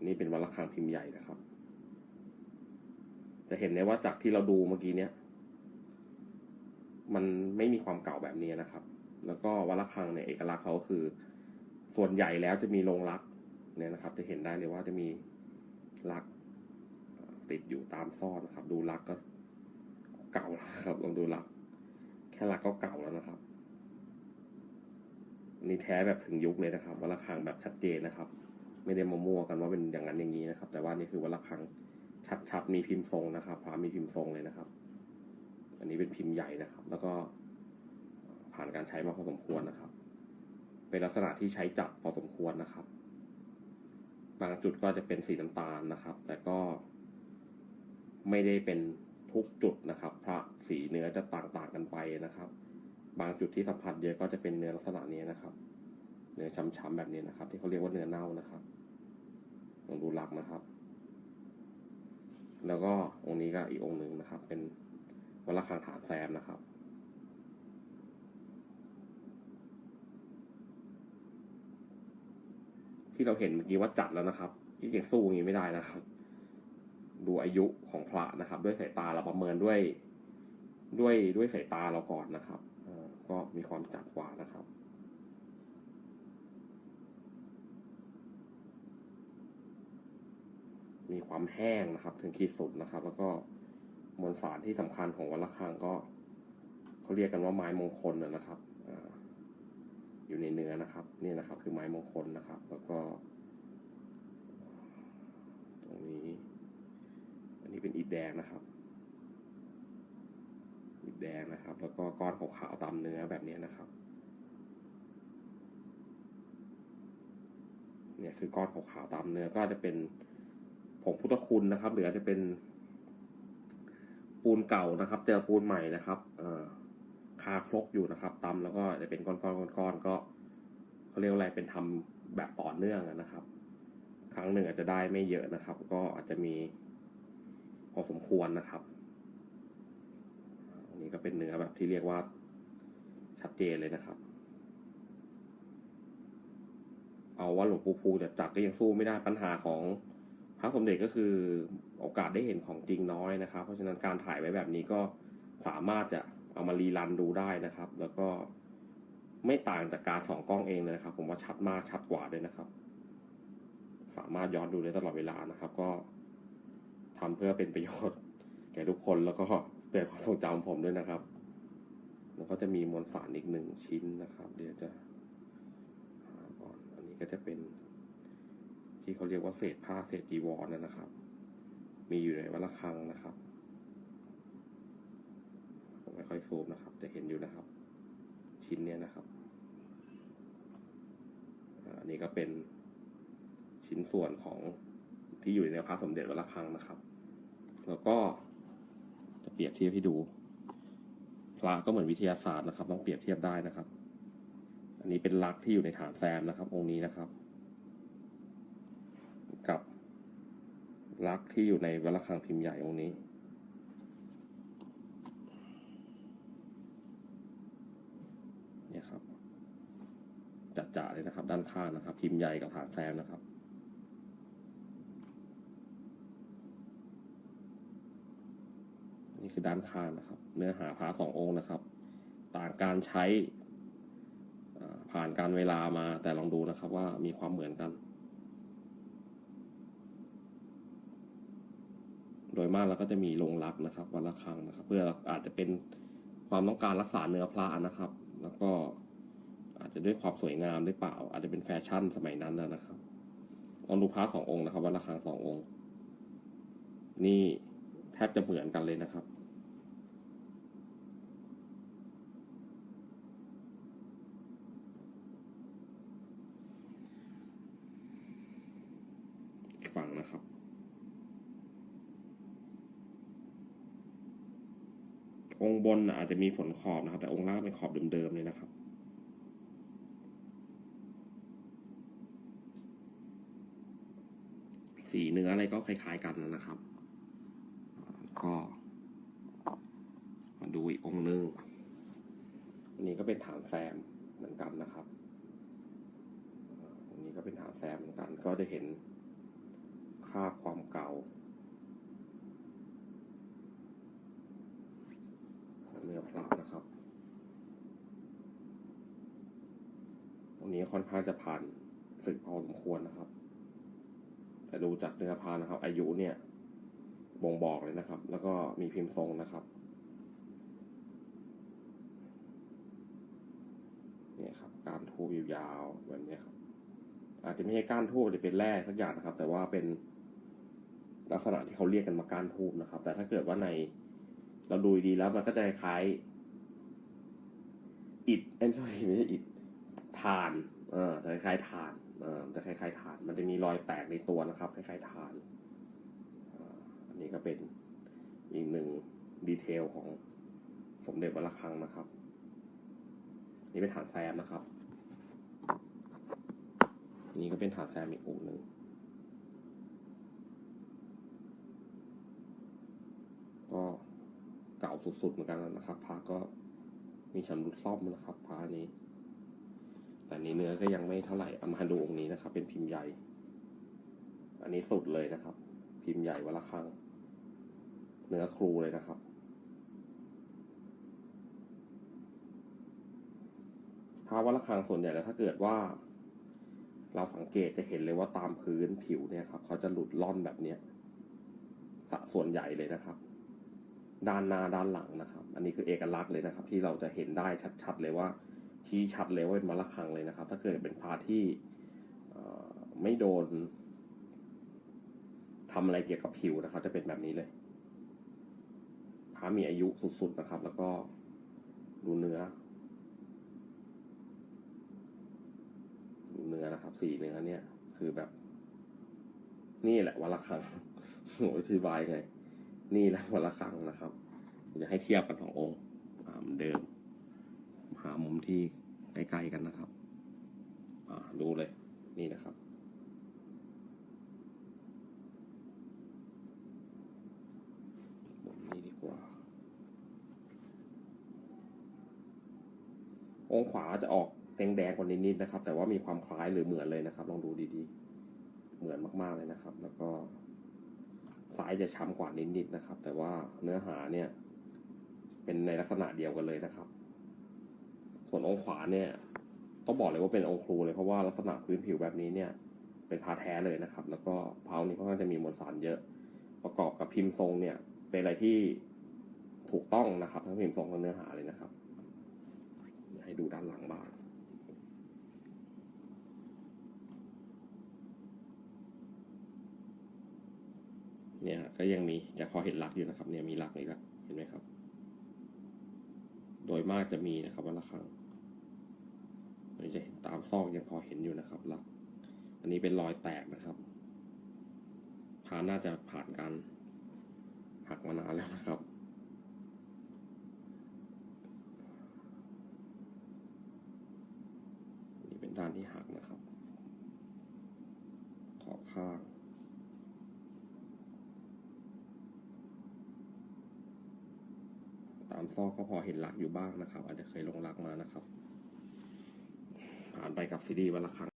นนี้เป็นวัดระฆังพิมพ์ใหญ่นะครับ จะเห็นได้ว่าจากที่เราดูเมื่อกี้เนี้ยมันไม่มีความเก่าแบบนี้นะครับ แล้วก็วัดระฆังเนี่ยเอกลักษณ์เขาคือ ส่วนใหญ่แล้วจะมีโรงรักเนี่ยนะครับ จะเห็นได้เลยว่าจะมีรักติดอยู่ตามซ่อนนะครับ ดูรักก็เก่าแล้วครับลองดูรัก แค่รักก็เก่าแล้วนะครับนนี้แท้แบบถึงยุคเลยนะครับวัดระฆังแบบชัดเจนนะครับ ไม่ได้มามั่วกันว่าเป็นอย่างนั้นอย่างนี้นะครับ แต่ว่านี่คือวัดระฆังชัดๆมีพิมพ์ทรงนะครับพระมีพิมพ์ทรงเลยนะครับ อันนี้เป็นพิมพ์ใหญ่นะครับ แล้วก็ผ่านการใช้มาพอสมควรนะครับ เป็นลักษณะที่ใช้จัดพอสมควรนะครับ บางจุดก็จะเป็นสีน้ำตาลนะครับ แต่ก็ไม่ได้เป็นทุกจุดนะครับ พระสีเนื้อจะต่างๆกันไปนะครับ บางจุดที่สัมผัสเยอะก็จะเป็นเนื้อลักษณะนี้นะครับ นื้อช้ำๆแบบนี้นะครับ ที่เขาเรียกว่าเนื้อเน่านะครับองดูลักนะครับ แล้วก็องค์นี้ก็อีกองค์หนึ่งนะครับ เป็นวัดระฆังฐานแซมนะครับที่เราเห็นเมื่อกี้ว่าจัดแล้วนะครับที่ยังสู้อย่างนี้ไม่ได้นะครับ ดูอายุของพระนะครับ ด้วยสายตาเราประเมินด้วย ด้วยด้วยสายตาเราก่อนนะครับก็มีความจัดกว่านะครับ มีความแห้งนะครับ ถึงขีดสุดนะครับ แล้วก็มวลสารที่สำคัญของวัดระฆังก็เขาเรียกกันว่าไม้มงคลนะนะครับออยู่ในเนื้อนะครับ นี่นะครับ คือไม้มงคลนะครับ แล้วก็ ตรงนี้ อันนี้เป็นอิฐแดงนะครับอิฐแดงนะครับ แล้วก็ก้อนขาวๆตามเนื้อแบบนี้นะครับเนี่ยคือก้อนขาวๆตามเนื้อก็จะเป็น ผงพุทธคุณนะครับหรืออาจจะเป็น ปูนเก่านะครับ เจอปูนใหม่นะครับคาครกอยู่นะครับตำแล้วก็จะเป็นก้อนๆก้อนๆก็เขาเรียกอะไรเป็นทำแบบต่อเนื่องนะครับ ครั้งหนึ่งอาจจะได้ไม่เยอะนะครับ ก็อาจจะมีพอสมควรนะครับอันนี้ก็เป็นเนื้อแบบที่เรียกว่าชัดเจนเลยนะครับ เอาว่าหลวงปู่ภูจะจัดก็ยังสู้ไม่ได้ปัญหาของ พระสมเด็จก็คือโอกาสได้เห็นของจริงน้อยนะครับ เพราะฉะนั้นการถ่ายไว้แบบนี้ก็สามารถจะเอามารีรันดูได้นะครับ แล้วก็ไม่ต่างจากการส่องกล้องเองเลยนะครับ ผมว่าชัดมากชัดกว่าด้วยนะครับ สามารถย้อนดูได้ตลอดเวลานะครับ ก็ทำเพื่อเป็นประโยชน์ แก่ทุกคนแล้วก็เตือนความทรงจำผมด้วยนะครับ แล้วก็จะมีมวลสารอีกหนึ่งชิ้นนะครับ เดี๋ยวจะหาก่อนอันนี้ก็จะเป็น ที่เขาเรียกว่าเศษผ้าเศษจีวรนนะครับ มีอยู่ในวัดระฆังนะครับผมไม่ค่อยซูมนะครับ จะเห็นอยู่นะครับ ชิ้นเนี้ยนะครับอันนี้ก็เป็นชิ้นส่วนของที่อยู่ในพระสมเด็จวัดระฆังนะครับ แล้วก็จะเปรียบเทียบให้ดูพระก็เหมือนวิทยาศาสตร์นะครับ ต้องเปรียบเทียบได้นะครับ อันนี้เป็นลักษณ์ที่อยู่ในฐานแซมนะครับ องค์นี้นะครับ กับลักษ์ที่อยู่ในวัดระฆังพิมพ์ใหญ่องค์นี้ เนี่ยครับจัดจ่าเลยนะครับ ด้านข้างนะครับ พิมพ์ใหญ่กับฐานแซมนะครับนี่คือด้านข้างนะครับ เนื้อหาพระสององค์นะครับ ต่างการใช้ผ่านการเวลามาแต่ลองดูนะครับว่ามีความเหมือนกัน โดย มากเราก็จะมีโรงรักนะครับ วันละครั้งนะครับ เพื่ออาจจะเป็นความต้องการรักษาเนื้อพระนะครับ แล้วก็อาจจะด้วยความสวยงามหรือเปล่า อาจจะเป็นแฟชั่นสมัยนั้นนะครับลองดูพระสององค์นะครับวันละครั้งสององค์ นี่แทบจะเหมือนกันเลยนะครับฟังนะครับ องค์บนอาจจะมีฝนขอบนะครับ แต่องค์ล่างเป็นขอบเดิมๆเลยนะครับสีเนื้ออะไรก็คล้าย ๆกันนะครับ ก็มาดูอีกองค์หนึงอันนี้ก็เป็นฐานแซมเหมือนกันนะครับอันนี้ก็เป็นฐานแซมเหมือนกัน ก็จะเห็นคาบความเก่า เนื้อพระนะครับ ตรงนี้ค่อนข้างจะผ่านศึกพอสมควรนะครับ แต่ดูจากเนื้อพระนะครับ อายุเนี่ย บ่งบอกเลยนะครับ แล้วก็มีพิมพ์ทรงนะครับเนี่ยครับการทูบยาวๆแบบนี้ครับ อาจจะไม่ใช่ก้านทูบจะเป็นแร่สักอย่างนะครับ แต่ว่าเป็นลักษณะที่เขาเรียกกันมาก้านทูบนะครับ แต่ถ้าเกิดว่าใน เราดูดีแล้วมันก็จะคล้ายอิฐเอ้ยไม่ใช่ไม่ใช่อิฐถ่านเออจะคล้ายๆถ่านเออจะคล้ายๆถ่าน มันจะมีรอยแตกในตัวนะครับ คล้ายๆถ่านอ่าอันนี้ก็เป็นอีกหนึ่งดีเทลของสมเด็จวัดระฆังนะครับ นี่เป็นฐานแซมนะครับ นี่ก็เป็นฐานแซมอีกองหนึ่ง ก็ เก่าสุดๆเหมือนกันนะครับพระก็มีชำรุดซ่อมนะครับพระนี้ แต่นี้เนื้อก็ยังไม่เท่าไหร่อามาดูองค์นี้นะครับ เป็นพิมพ์ใหญ่ อันนี้สุดเลยนะครับ พิมพ์ใหญ่วัดละครั้งเนื้อครูเลยนะครับพระวัดระฆังส่วนใหญ่แล้วถ้าเกิดว่า เราสังเกตจะเห็นเลยว่าตามพื้นผิวเนี่ยครับ เขาจะหลุดล่อนแบบเนี้ยสะส่วนใหญ่เลยนะครับ ด้านหน้าด้านหลังนะครับ อันนี้คือเอกลักษณ์เลยนะครับ ที่เราจะเห็นได้ชัดๆเลยว่าชี้ชัดเลยว่าเป็นวัดระฆังเลยนะครับ ถ้าเกิดเป็นพระที่ไม่โดนทำอะไรเกี่ยวกับผิวนะครับ จะเป็นแบบนี้เลยพระมีอายุสุดๆนะครับ แล้วก็ดูเนื้อดูเนื้อนะครับ สีเนื้อเนี่ย คือแบบ นี่แหละวันละครั้งโหอธิบายไง นี่และวันละครั้งนะครับจะให้เทียบกันสององค์เหมือนเดิม หามุมที่ใกล้ๆกันนะครับดูเลย นี่นะครับมุมนี้ดีกว่า องขวาจะออกแดงๆกว่านิดๆนะครับ แต่ว่ามีความคล้ายหรือเหมือนเลยนะครับ ลองดูดีๆ เหมือนมากๆเลยนะครับ แล้วก็ ซ้ายจะช้ำกว่านิดๆนะครับ แต่ว่าเนื้อหาเนี่ย เป็นในลักษณะเดียวกันเลยนะครับ ส่วนองขวาเนี่ย ต้องบอกเลยว่าเป็นองค์ครูเลยเพราะว่าลักษณะพื้นผิวแบบนี้เนี่ย เป็นพาแท้เลยนะครับ แล้วก็เพานี้ค่อนข้างจะมีมวลสารเยอะ ประกอบกับพิมพ์ทรงเนี่ย เป็นอะไรที่ถูกต้องนะครับ ทั้งพิมพ์ทรงทั้งเนื้อหาเลยนะครับ ให้ดูด้านหลังบ้าง เนี่ยก็ยังมียังพอเห็นหลักอยู่นะครับ เนี่ยมีหลักอีกแล้วเห็นไหมครับ โดยมากจะมีนะครับวันละครั้งเราจะเห็นตามซอกยังพอเห็นอยู่นะครับหลัก อันนี้เป็นรอยแตกนะครับพาน่าจะผ่านการหักมานานแล้วนะครับ นี่เป็นด้านที่หักนะครับขอบข้าง ตามซอกก็พอเห็นหลักอยู่บ้างนะครับ อาจจะเคยลงหลักมานะครับ ผ่านไปกับซีดีวันละครั้ง